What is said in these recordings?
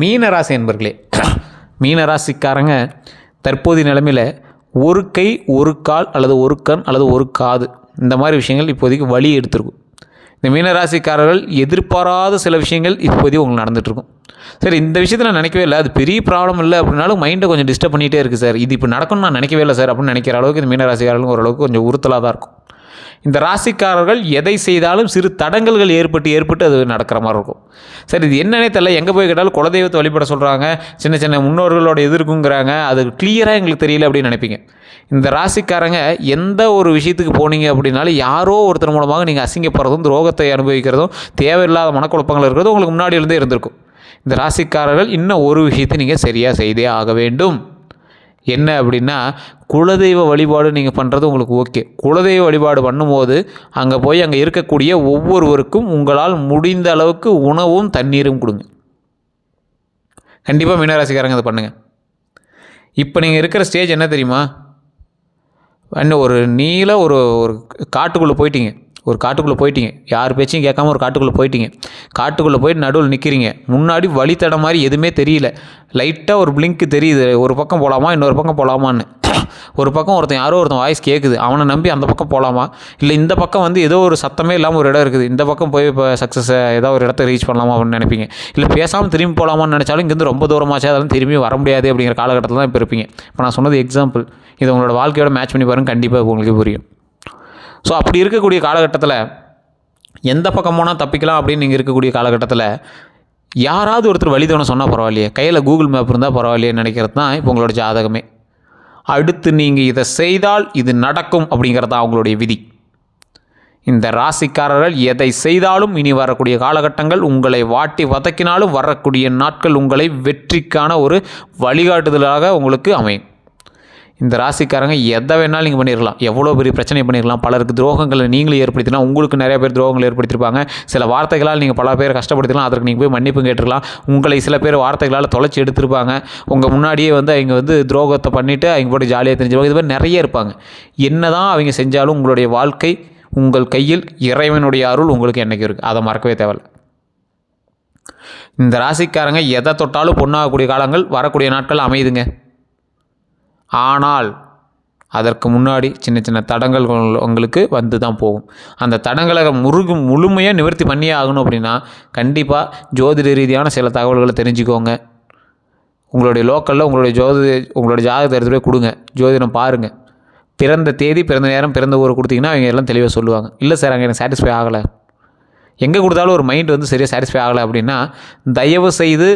மீனராசி என்பர்களே மீனராசிக்காரங்க தற்போதைய நிலைமையில் ஒரு கை ஒரு கால் அல்லது ஒரு கண் அல்லது ஒரு காது இந்த மாதிரி விஷயங்கள் இப்போதைக்கு வழி எடுத்திருக்கும். இந்த மீனராசிக்காரர்கள் எதிர்பாராத சில விஷயங்கள் இப்போதைக்கு உங்களுக்கு நடந்துகிட்ருக்கும் சார் இந்த விஷயத்தை நான் நினைக்கவே இல்லை. அது பெரிய ப்ராப்ளம் இல்லை அப்படின்னாலும் மைண்டை கொஞ்சம் டிஸ்டர்ப் பண்ணிகிட்டே இருக்குது சார். இது இப்போ நடக்கும்னு நான் நினைக்கவே இல்லை சார் அப்படின்னு நினைக்கிற அளவுக்கு இந்த மீனராசிக்காரர்களுக்கு ஓரளவுக்கு கொஞ்சம் உறுத்தலாக தான் இருக்கும். இந்த ராசிக்காரர்கள் எதை செய்தாலும் சிறு தடங்கல்கள் ஏற்பட்டு ஏற்பட்டு அது நடக்கிற மாதிரி இருக்கும். சரி இது என்னன்னே தெரியல. எங்கே போய் கேட்டாலும் குலதெய்வத்தை வழிபட சொல்கிறாங்க சின்ன சின்ன முன்னோர்களோட எதிர்க்குங்கிறாங்க. அது கிளியராக எங்களுக்கு தெரியல அப்படின்னு நினைப்பீங்க. இந்த ராசிக்காரங்க எந்த ஒரு விஷயத்துக்கு போனீங்க அப்படின்னாலும் யாரோ ஒருத்தர் மூலமாக நீங்கள் அசிங்கப்படுறதும் துரோகத்தை அனுபவிக்கிறதும் தேவையில்லாத மனக்குழப்பங்கள் இருக்கிறதும் உங்களுக்கு முன்னாடியிலேருந்தே இருந்திருக்கும். இந்த ராசிக்காரர்கள் இன்னும் ஒரு விஷயத்தை நீங்கள் சரியாக செய்தே ஆக வேண்டும். என்ன அப்படின்னா குலதெய்வ வழிபாடு நீங்கள் பண்ணுறது உங்களுக்கு ஓகே. குலதெய்வ வழிபாடு பண்ணும்போது அங்கே போய் அங்கே இருக்கக்கூடிய ஒவ்வொருவருக்கும் உங்களால் முடிந்த அளவுக்கு உணவும் தண்ணீரும் கொடுங்க. கண்டிப்பாக மீனராசிக்காரங்க அதை பண்ணுங்கள் இப்போ நீங்கள் இருக்கிற ஸ்டேஜ் என்ன தெரியுமா? இன்னும் ஒரு நீள ஒரு ஒரு காட்டுக்குள்ளே போயிட்டீங்க. ஒரு காட்டுக்குள்ளே போயிட்டீங்க. யார் பேச்சையும் கேட்காம ஒரு காட்டுக்குள்ளே போயிட்டீங்க. காட்டுக்குள்ளே போயிட்டு நடுவில் நிற்கிறீங்க முன்னாடி வழித்தட மாதிரி எதுவுமே தெரியல. லைட்டாக ஒரு பிளிங்க் தெரியுது. ஒரு பக்கம் போகலாமா இன்னொரு பக்கம் போகலாமான்னு ஒரு பக்கம் ஒருத்தன் யாரோ ஒருத்தன் வாய்ஸ் கேட்குது அவனை நம்பி அந்த பக்கம் போகலாமா இல்லை இந்த பக்கம் வந்து ஏதோ ஒரு சத்தமே இல்லாமல் ஒரு இடம் இருக்குது. இந்த பக்கம் போய் இப்போ சக்ஸஸ் ஏதோ ஒரு இடத்த ரீச் பண்ணலாமா அப்படின்னு நினைப்பீங்க. இல்லை பேசாமல் திரும்பி போகலாமான்னு நினச்சாலும் இங்கேருந்து ரொம்ப தூரமாச்சு அதெல்லாம் திரும்பி வர முடியாது அப்படிங்கிற காலகட்டத்தில் தான் இப்போ இருப்பீங்க. இப்போ நான் சொன்னது எக்ஸாம்பிள் இது உங்களோட வாழ்க்கையோட மேட்ச் பண்ணி பாருங்க. கண்டிப்பாக உங்களுக்கு புரியும். ஸோ அப்படி இருக்கக்கூடிய காலகட்டத்தில் எந்த பக்கம் போனால் தப்பிக்கலாம் அப்படின்னு நீங்கள் இருக்கக்கூடிய காலகட்டத்தில் யாராவது ஒருத்தர் வழி வழிதோண சொன்னால் பரவாயில்லையே. கையில் கூகுள் மேப் இருந்தால் பரவாயில்லையேன்னு நினைக்கிறது தான் இப்போ உங்களோட ஜாதகமே. அடுத்து நீங்கள் இதை செய்தால் இது நடக்கும் அப்படிங்கிறது தான் அவங்களுடைய விதி. இந்த ராசிக்காரர்கள் எதை செய்தாலும் இனி வரக்கூடிய காலகட்டங்கள் உங்களை வாட்டி வதக்கினாலும் வரக்கூடிய நாட்கள் உங்களை வெற்றிக்கான ஒரு வழிகாட்டுதலாக உங்களுக்கு அமையும். இந்த ராசிக்காரங்க எதை வேணாலும் நீங்கள் பண்ணிடலாம் எவ்வளோ பெரிய பிரச்சனை பண்ணிடலாம் பலருக்கு துரோகங்களை நீங்களே ஏற்படுத்தினா உங்களுக்கு நிறைய பேர் துரோகங்கள் ஏற்படுத்தியிருப்பாங்க சில வார்த்தைகளால் நீங்கள் பல பேர் கஷ்டப்படுத்தலாம். அதற்கு நீங்கள் போய் மன்னிப்பு கேட்டுருக்கலாம். உங்களை சில பேர் வார்த்தைகளால் தொலைச்சி எடுத்திருப்பாங்க. உங்கள் முன்னாடியே வந்து அவங்க வந்து துரோகத்தை பண்ணிவிட்டு அவங்க போட்டு ஜாலியாக தெரிஞ்சுப்பாங்க. இது மாதிரி நிறைய இருப்பாங்க. என்ன தான் அவங்க செஞ்சாலும் உங்களுடைய வாழ்க்கை உங்கள் கையில் இறைவனுடைய அருள் உங்களுக்கு என்றைக்கு இருக்குது அதை மறக்கவே தேவையில்ல. இந்த ராசிக்காரங்க எதை தொட்டாலும் பொண்ணாகக்கூடிய காலங்கள் வரக்கூடிய நாட்கள் அமையுதுங்க. ஆனால் அதற்கு முன்னாடி சின்ன சின்ன தடங்கள் உங்களுக்கு வந்து தான் போகும். அந்த தடங்களை முருகு முழுமையாக நிவர்த்தி பண்ணியே ஆகணும் அப்படின்னா கண்டிப்பாக ஜோதிட ரீதியான சில தகவல்களை தெரிஞ்சுக்கோங்க. உங்களுடைய லோக்கலில் உங்களுடைய ஜோதி உங்களுடைய ஜாதகத்தை எடுத்து போய் கொடுங்க. ஜோதிடம் பாருங்கள் பிறந்த தேதி பிறந்த நேரம் பிறந்த ஊர் கொடுத்தீங்கன்னா அவங்க எல்லாம் தெளிவாக சொல்லுவாங்க. இல்லை சார் அங்கே எனக்கு சாட்டிஸ்ஃபை ஆகலை. எங்கே கொடுத்தாலும் ஒரு மைண்ட் வந்து சரியாக சாட்டிஸ்ஃபை ஆகலை அப்படின்னா தயவு செய்து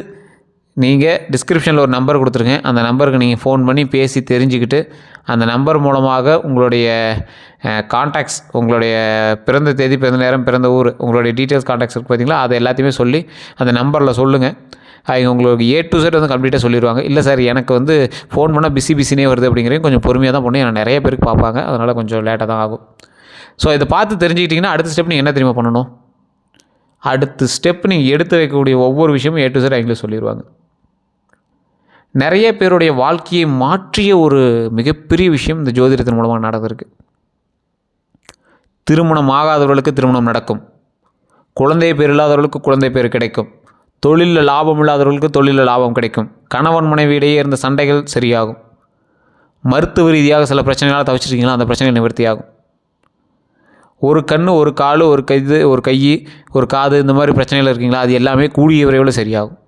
நீங்கள் டிஸ்கிரிப்ஷனில் ஒரு நம்பர் கொடுத்துருங்க. அந்த நம்பருக்கு நீங்கள் ஃபோன் பண்ணி பேசி தெரிஞ்சுக்கிட்டு அந்த நம்பர் மூலமாக உங்களுடைய காண்டாக்ட்ஸ் உங்களுடைய பிறந்த தேதி பிறந்த நேரம் பிறந்த ஊர் உங்களுடைய டீட்டெயில்ஸ் காண்டாக்ட்ஸ் இருக்குது பார்த்தீங்களா அதை எல்லாத்தையுமே சொல்லி அந்த நம்பரில் சொல்லுங்கள் அவங்க உங்களுக்கு ஏ டு செட் வந்து கம்ப்ளீட்டாக சொல்லிடுவாங்க இல்லை சார் எனக்கு வந்து ஃபோன் பண்ணால் பிஸி பிஸினே வருது அப்படிங்கிறதையும் கொஞ்சம் பொறுமையாக தான் பண்ணி ஏன்னா நிறைய பேருக்கு பார்ப்பாங்க. அதனால் கொஞ்சம் லேட்டாக தான் ஆகும். ஸோ இதை பார்த்து தெரிஞ்சுக்கிட்டிங்கன்னா அடுத்த ஸ்டெப் நீங்கள் என்ன தெரியுமா பண்ணணும்? அடுத்த ஸ்டெப் நீங்கள் எடுத்து வைக்கக்கூடிய ஒவ்வொரு விஷயமும் ஏ டு செட் அவங்களே சொல்லிடுவாங்க நிறைய பேருடைய வாழ்க்கையை மாற்றிய ஒரு மிகப்பெரிய விஷயம் இந்த ஜோதிடத்தின் மூலமாக நடந்திருக்கு. திருமணம் ஆகாதவர்களுக்கு திருமணம் நடக்கும். குழந்தை பேர் இல்லாதவர்களுக்கு குழந்தை பேர் கிடைக்கும். தொழிலில் லாபம் இல்லாதவர்களுக்கு தொழிலில் லாபம் கிடைக்கும். கணவன் மனைவி இடையே இருந்த சண்டைகள் சரியாகும். மருத்துவ ரீதியாக சில பிரச்சனைகளால் தவிச்சிருக்கீங்களா? அந்த பிரச்சனைகள் நிவர்த்தியாகும். ஒரு கண் ஒரு கால் ஒரு கை ஒரு கை ஒரு காது இந்த மாதிரி பிரச்சனைகள் இருக்கீங்களா? அது எல்லாமே கூடிய விரைவில் சரியாகும்.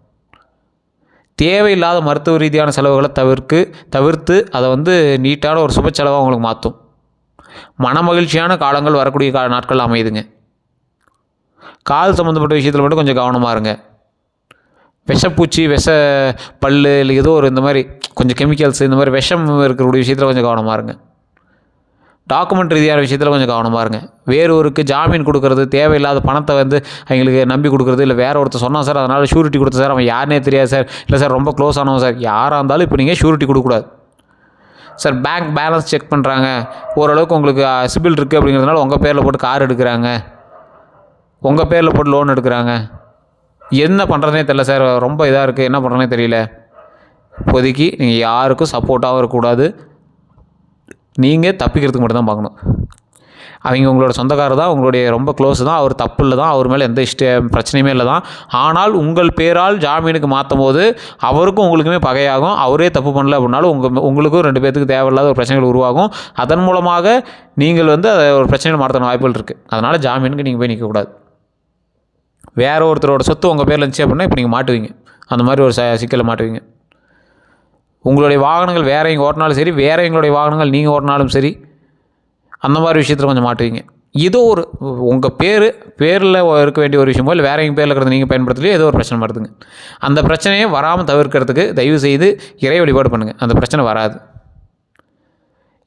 தேவையில்லாத மருத்துவ ரீதியான செலவுகளை தவிர்க்கு தவிர்த்து அதை வந்து நீட்டான ஒரு சுப செலவாக உங்களுக்கு மாற்றும் மன மகிழ்ச்சியான காலங்கள் வரக்கூடிய கா நாட்கள் அமையுதுங்க. கால் சம்மந்தப்பட்ட விஷயத்தில் மட்டும் கொஞ்சம் கவனமாக இருங்க. விஷப்பூச்சி விஷ பல்லு இல்லை ஏதோ ஒரு இந்த மாதிரி கொஞ்சம் கெமிக்கல்ஸ் இந்த மாதிரி விஷம் இருக்கக்கூடிய விஷயத்தில் கொஞ்சம் கவனமாக இருங்க. டாக்குமெண்ட் ரீதியான விஷயத்தில் கொஞ்சம் கவனமாக இருங்க. வேறொருக்கு ஜாமீன் கொடுக்கறது தேவையில்லாத பணத்தை வந்து அவங்களுக்கு நம்பி கொடுக்குறது இல்லை வேறு ஒருத்தர் சொன்னான் சார் அதனால் ஷூரிட்டி கொடுத்த சார் அவன் யாருனே தெரியாது சார். இல்லை சார் ரொம்ப க்ளோஸ் ஆனவன் சார். யாராக இருந்தாலும் இப்போ நீங்கள் ஷூரிட்டி கொடுக்கக்கூடாது. சார் பேங்க் பேலன்ஸ் செக் பண்ணுறாங்க ஓரளவுக்கு உங்களுக்கு சிபில் இருக்குது அப்படிங்கிறதுனால உங்கள் பேரில் போட்டு கார் எடுக்கிறாங்க. உங்கள் பேரில் போட்டு லோன் எடுக்கிறாங்க. என்ன பண்ணுறதுனே தெரில சார். ரொம்ப இதாக இருக்குது என்ன பண்ணுறதுனே தெரியல. இப்போதைக்கு நீங்கள் யாருக்கும் சப்போர்ட்டாகவும் இருக்கக்கூடாது. நீங்கள் தப்பிக்கிறதுக்கு மட்டும் தான் பார்க்கணும். அவங்க உங்களோட சொந்தக்காரர் தான் உங்களுடைய ரொம்ப க்ளோஸ் தான் அவர் தப்பு இல்லை தான் அவர் மேலே எந்த இஷ்ட பிரச்சனையுமே இல்லை தான். ஆனால் உங்கள் பேரால் ஜாமீனுக்கு மாற்றும் போது அவருக்கும் உங்களுக்குமே பகையாகும். அவரே தப்பு பண்ணல அப்படின்னாலும் உங்கள் உங்களுக்கும் ரெண்டு பேர்த்துக்கு தேவையில்லாத ஒரு பிரச்சனைகள் உருவாகும். அதன் மூலமாக நீங்கள் வந்து அதை ஒரு பிரச்சனையில் மாற்றணும் வாய்ப்புகள் இருக்குது அதனால் ஜாமீனுக்கு நீங்கள் போய் நிற்கக்கூடாது வேறு ஒருத்தரோட சொத்து உங்கள் பேரில் இருந்துச்சு அப்படின்னா இப்போ நீங்கள் மாட்டுவீங்க. அந்த மாதிரி ஒரு ச சிக்கலை மாட்டுவீங்க. உங்களுடைய வாகனங்கள் வேற எங்கே ஓட்டினாலும் சரி வேற எங்களுடைய வாகனங்கள் நீங்கள் ஓட்டினாலும் சரி அந்த மாதிரி விஷயத்தில் கொஞ்சம் மாட்டுவீங்க ஏதோ ஒரு உங்கள் பேர் பேரில் இருக்க வேண்டிய ஒரு விஷயமோ இல்லை வேற எங்கள் பேரில் இருக்கிறது நீங்கள் பயன்படுத்தலையோ ஏதோ ஒரு பிரச்சனை வருதுங்க அந்த பிரச்சனையை வராமல் தவிர்க்கிறதுக்கு தயவு செய்து இறை வழிபாடு பண்ணுங்கள் அந்த பிரச்சனை வராது.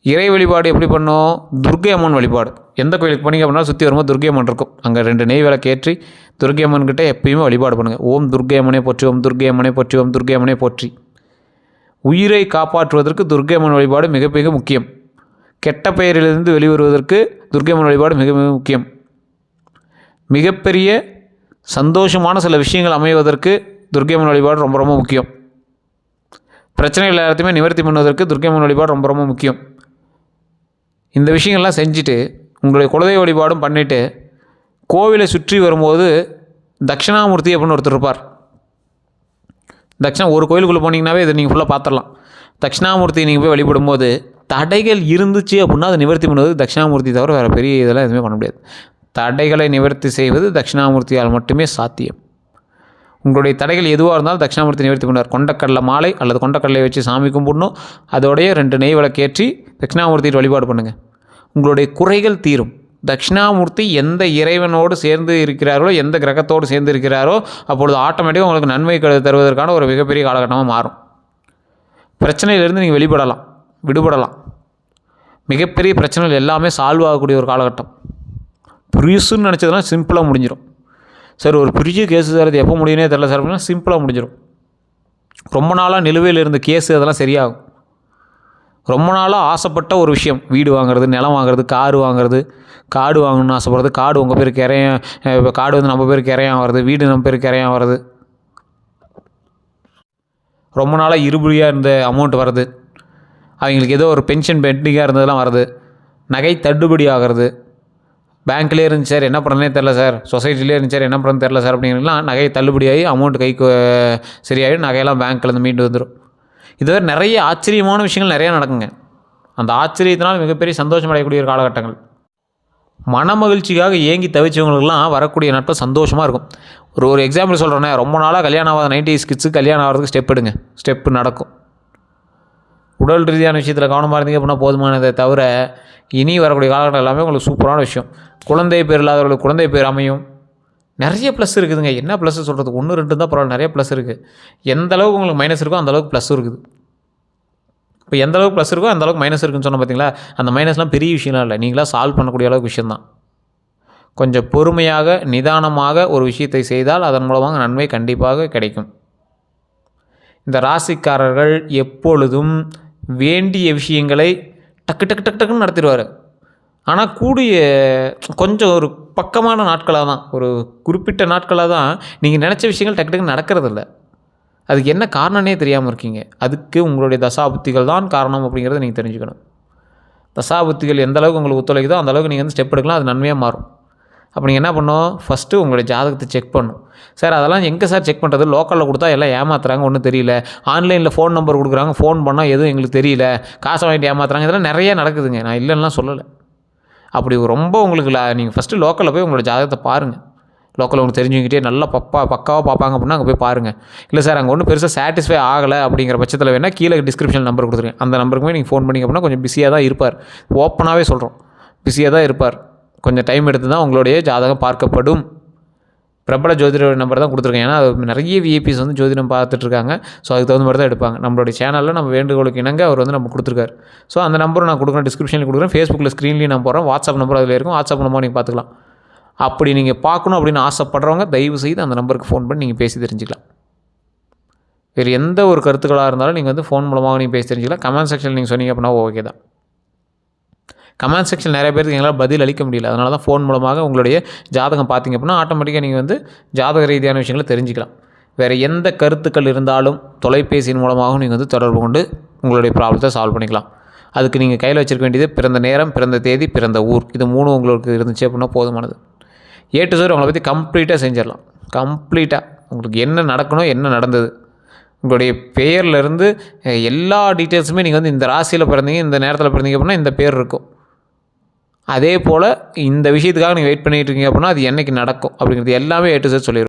இறை வழிபாடு எப்படி பண்ணோம்? துர்க்கை அம்மன் வழிபாடு. எந்த கோயிலுக்கு போனீங்க அப்படின்னா சுற்றி வரும்போது துர்கை அம்மன் இருக்கும். அங்கே ரெண்டு நெய் விளக்கு ஏற்றி துர்கை கிட்ட எப்பயுமே வழிபாடு பண்ணுங்கள் ஓம் துர்கை அம்மனே போற்றி ஓம் துர்கை அம்மனே போற்றி ஓம் துர்கை அம்மனே போற்றி. உயிரை காப்பாற்றுவதற்கு துர்க்கைம்மன் வழிபாடு மிக மிக முக்கியம். கெட்ட பெயரிலிருந்து வெளிவருவதற்கு துர்க்கைம்மன் வழிபாடு மிக மிக முக்கியம். மிகப்பெரிய சந்தோஷமான சில விஷயங்கள் அமைவதற்கு துர்க்கைம்மன் வழிபாடு ரொம்ப ரொம்ப முக்கியம். பிரச்சனைகள் எல்லாத்தையுமே நிவர்த்தி பண்ணுவதற்கு துர்க்கைம்மன் வழிபாடு ரொம்ப ரொம்ப முக்கியம். இந்த விஷயங்கள்லாம் செஞ்சுட்டு உங்களுடைய குலதெய்வ வழிபாடும் பண்ணிவிட்டு கோவிலை சுற்றி வரும்போது தட்சிணாமூர்த்தி அப்படின்னு ஒருத்தர் இருப்பார். தட்சிணா ஒரு கோயிலுக்குள்ளே போனீங்கன்னாவே இதை நீங்கள் ஃபுல்லாக பார்த்துடலாம் தட்சிணாமூர்த்தி நீங்கள் போய் வழிபடும்போது தடைகள் இருந்துச்சு அப்படின்னா அதை நிவர்த்தி பண்ணுவது தட்சிணாமூர்த்தி தவிர வேறு பெரிய இதெல்லாம் எதுவுமே பண்ண முடியாது. தடைகளை நிவர்த்தி செய்வது தட்சிணாமூர்த்தியால் மட்டுமே சாத்தியம். உங்களுடைய தடைகள் எதுவாக இருந்தாலும் தட்சிணாமூர்த்தி நிவர்த்தி பண்ணுவார். கொண்டக்கடலை மாலை அல்லது கொண்டக்கடலை வச்சு சாமி கும்பிடணும். அதோடைய ரெண்டு நெய் விளக்கேற்றி தட்சிணாமூர்த்தியை வழிபாடு பண்ணுங்கள் உங்களுடைய குறைகள் தீரும். தட்சிணாமூர்த்தி எந்த இறைவனோடு சேர்ந்து இருக்கிறாரோ எந்த கிரகத்தோடு சேர்ந்து இருக்கிறாரோ அப்பொழுது ஆட்டோமேட்டிக்காக உங்களுக்கு நன்மை க- தருவதற்கான ஒரு மிகப்பெரிய காலகட்டமாக மாறும். பிரச்சனையிலிருந்து நீங்கள் வெளிப்படலாம் விடுபடலாம். மிகப்பெரிய பிரச்சனைகள் எல்லாமே சால்வ் ஆகக்கூடிய ஒரு காலகட்டம். புரியுசுன்னு நினச்சதெல்லாம் சிம்பிளாக முடிஞ்சிடும் சார் ஒரு பெரிய கேஸு சார் அது எப்போ முடியுனே தெரில சார் அப்படின்னா சிம்பிளாக முடிஞ்சிடும் ரொம்ப நாளாக நிலுவையில் இருந்த கேஸு அதெல்லாம் சரியாகும். ரொம்ப நாளாக ஆசைப்பட்ட ஒரு விஷயம். வீடு வாங்குறது நிலம் வாங்குறது காரு வாங்குறது. காடு வாங்கணும்னு ஆசைப்படுறது. காடு உங்கள் பேருக்கு இறையம் இப்போ காடு வந்து நம்ம பேருக்கு இறையம் வருது. வீடு நம்ம பேருக்கு இறையம் வருது. ரொம்ப நாளாக இருபடியாக இருந்த அமௌண்ட் வருது. அவங்களுக்கு ஏதோ ஒரு பென்ஷன் பெண்டிங்காக இருந்ததெல்லாம் வருது. நகை தள்ளுபடி ஆகிறது. பேங்க்லேயே இருந்துச்சு சார் என்ன பண்ணுறதுனே தெரில சார் சொசைட்டிலே இருந்துச்சு சார் என்ன பண்ணுறது தெரில சார் அப்படிங்கிறதுலாம் நகை தள்ளுபடியாகி அமௌண்ட் கைக்கு சரியாகி நகையெல்லாம் பேங்க்லேருந்து மீண்டு வந்துடும் இதுவரை நிறைய ஆச்சரியமான விஷயங்கள் நிறையா நடக்குங்க. அந்த ஆச்சரியத்தினால் மிகப்பெரிய சந்தோஷம் அடையக்கூடிய ஒரு காலகட்டங்கள். மன மகிழ்ச்சிக்காக ஏங்கி தவிச்சவங்களுக்குலாம் வரக்கூடிய நாட்கள் சந்தோஷமாக இருக்கும். ஒரு ஒரு எக்ஸாம்பிள் சொல்கிறேன்னே ரொம்ப நாளாக கல்யாணம் ஆகாத நைன்டி கிட்ஸு கல்யாணம் ஆகிறதுக்கு ஸ்டெப் எடுங்க. ஸ்டெப்பு நடக்கும். உடல் ரீதியான விஷயத்தில் கவனமாக இருந்தீங்க அப்படின்னா போதுமானதை தவிர இனி வரக்கூடிய காலகட்டம் எல்லாமே உங்களுக்கு சூப்பரான விஷயம். குழந்தை பேர் இல்லாதவர்களுக்கு குழந்தை பேர் அமையும். நிறைய ப்ளஸ் இருக்குதுங்க. என்ன ப்ளஸ் சொல்கிறது ஒன்று ரெண்டு தான் பரவாயில்ல. நிறைய ப்ளஸ் இருக்குது எந்த அளவுக்கு உங்களுக்கு மைனஸ் இருக்கோ அந்த அளவுக்கு ப்ளஸ் இருக்குது. இப்போ எந்த அளவுக்கு ப்ளஸ் இருக்கோ அந்த அளவுக்கு மைனஸ் இருக்குன்னு சொன்ன பார்த்தீங்களா அந்த மைனஸ்லாம் பெரிய விஷயம்லாம் இல்லை. நீங்களாக சால்வ் பண்ணக்கூடிய அளவுக்கு விஷயந்தான் கொஞ்சம் பொறுமையாக நிதானமாக ஒரு விஷயத்தை செய்தால் அதன் மூலமாக நன்மை கண்டிப்பாக கிடைக்கும். இந்த ராசிக்காரர்கள் எப்பொழுதும் வேண்டிய விஷயங்களை டக்கு டக்கு டக்கு டக்குன்னு நடத்திடுவார். ஆனால் கூடிய கொஞ்சம் ஒரு பக்கமான நாட்களாக தான் ஒரு குறிப்பிட்ட நாட்களாக தான் நீங்கள் நினச்ச விஷயங்கள் டக்கு டக்குன்னு நடக்கிறதில்ல. அதுக்கு என்ன காரணம்னே தெரியாமல் இருக்கீங்க. அதுக்கு உங்களுடைய தசாபுத்திகள் தான் காரணம் அப்படிங்கிறத நீங்கள் தெரிஞ்சுக்கணும். தசாபுத்திகள் எந்த அளவுக்கு உங்களுக்கு ஒத்துழைக்குதோ அந்த அளவுக்கு நீங்கள் வந்து ஸ்டெப் எடுக்கலாம் அது நன்மையாக மாறும். அப்போ நீங்கள் என்ன பண்ணோம் ஃபஸ்ட்டு உங்களுடைய ஜாதகத்தை செக் பண்ணும் சார் அதெல்லாம் எங்கே சார் செக் பண்ணுறது லோக்கலில் கொடுத்தா எல்லாம் ஏமாத்துறாங்க ஒன்றும் தெரியல. ஆன்லைனில் ஃபோன் நம்பர் கொடுக்குறாங்க ஃபோன் பண்ணால் எதுவும் எங்களுக்கு தெரியல. காசை வாங்கிட்டு ஏமாத்துறாங்க. இதெல்லாம் நிறைய நடக்குதுங்க. நான் இல்லைன்னா சொல்லலை. அப்படி ரொம்ப உங்களுக்கு நீங்கள் ஃபஸ்ட்டு லோக்கலில் போய் உங்களோட ஜாதகத்தை பாருங்கள் லோக்கலில் உங்களுக்கு தெரிஞ்சுக்கிட்டே நல்லா பப்பா பக்காவாக பார்ப்பாங்க அப்படின்னா அங்கே போய் பாருங்கள் இல்லை சார் அங்கே ஒன்றும் பெருசாக சாட்டிஸ்ஃபை ஆகலை அப்படிங்கிற பட்சத்தில் வேணால் கீழே டிஸ்கிரிப்ஷன் நம்பர் கொடுத்துருக்கேன் அந்த நம்பருக்குமே நீங்கள் ஃபோன் பண்ணிங்க அப்படின்னா கொஞ்சம் பிஸியாக தான் இருப்பார். ஓப்பனாகவே சொல்கிறோம் பிஸியாக தான் இருப்பார். கொஞ்சம் டைம் எடுத்து தான் உங்களுடைய ஜாதகம் பார்க்கப்படும். பிரபல ஜோதிடர் நம்பர் தான் கொடுத்துருக்கேன். ஏன்னா அது நிறைய விஐபிஸ் வந்து ஜோதிடம் பார்த்துட்ருக்காங்க. ஸோ அதுக்கு தகுந்த மாதிரி தான் எடுப்பாங்க. நம்மளுடைய சேனலில் நம்ம வேண்டுகோளுக்கு இணங்க அவர் வந்து நம்ம கொடுத்துருக்காரு. ஸோ அந்த நம்பரும் நான் கொடுக்குறேன். டிஸ்கிரிப்ஷனில் கொடுக்குறேன். ஃபேஸ்புக்கில் ஸ்க்ரீன்லேயும் நான் போகிறேன் வாட்ஸ்அப் நம்பர் அதில் இருக்கும். வாட்ஸ்அப் நம்பர் நீங்கள் பார்த்துக்கலாம். அப்படி நீங்கள் பார்க்கணும் அப்படின்னு ஆசைப்படுறவங்க தயவு செய்து அந்த நம்பருக்கு ஃபோன் பண்ணி நீங்கள் பேசி தெரிஞ்சுக்கலாம். வேறு எந்த ஒரு கருத்துக்களாக இருந்தாலும் நீங்கள் வந்து ஃபோன் மூலமாக நீங்கள் பேசி தெரிஞ்சுக்கலாம். கமெண்ட் செக்ஷனில் நீங்கள் சொன்னீங்க அப்படின்னா ஓகே தான். கமெண்ட் செக்ஷன் நிறைய பேருக்கு எங்களால் பதில் அளிக்க முடியல. அதனால தான் ஃபோன் மூலமாக உங்களுடைய ஜாதகம் பார்த்தீங்க அப்படின்னா ஆட்டோமேட்டிக்காக நீங்கள் வந்து ஜாதக ரீதியான விஷயங்களை தெரிஞ்சுக்கலாம். வேறு எந்த கருத்துக்கள் இருந்தாலும் தொலைபேசியின் மூலமாகவும் நீங்கள் வந்து தொடர்பு கொண்டு உங்களுடைய ப்ராப்ளத்தை சால்வ் பண்ணிக்கலாம். அதுக்கு நீங்கள் கையில் வச்சிருக்க வேண்டியது பிறந்த நேரம் பிறந்த தேதி பிறந்த ஊர். இது மூணு உங்களுக்கு இருந்துச்சு அப்படின்னா போதுமானது. ஏ டு சார் உங்களை பற்றி கம்ப்ளீட்டாக செஞ்சிடலாம். கம்ப்ளீட்டாக உங்களுக்கு என்ன நடக்கணும் என்ன நடந்தது. உங்களுடைய பெயர்லேருந்து எல்லா டீட்டெயில்ஸுமே நீங்கள் வந்து இந்த ராசியில் பிறந்தீங்க இந்த நேரத்தில் பிறந்தீங்க அப்படின்னா இந்த பேர் இருக்கும். அதே போல் இந்த விஷயத்துக்காக நீங்கள் வெயிட் பண்ணிகிட்டு இருக்கீங்க அப்படின்னா அது என்னைக்கு நடக்கும் அப்படிங்கிறது எல்லாமே ஏ டு சார் சொல்லிடுவோம்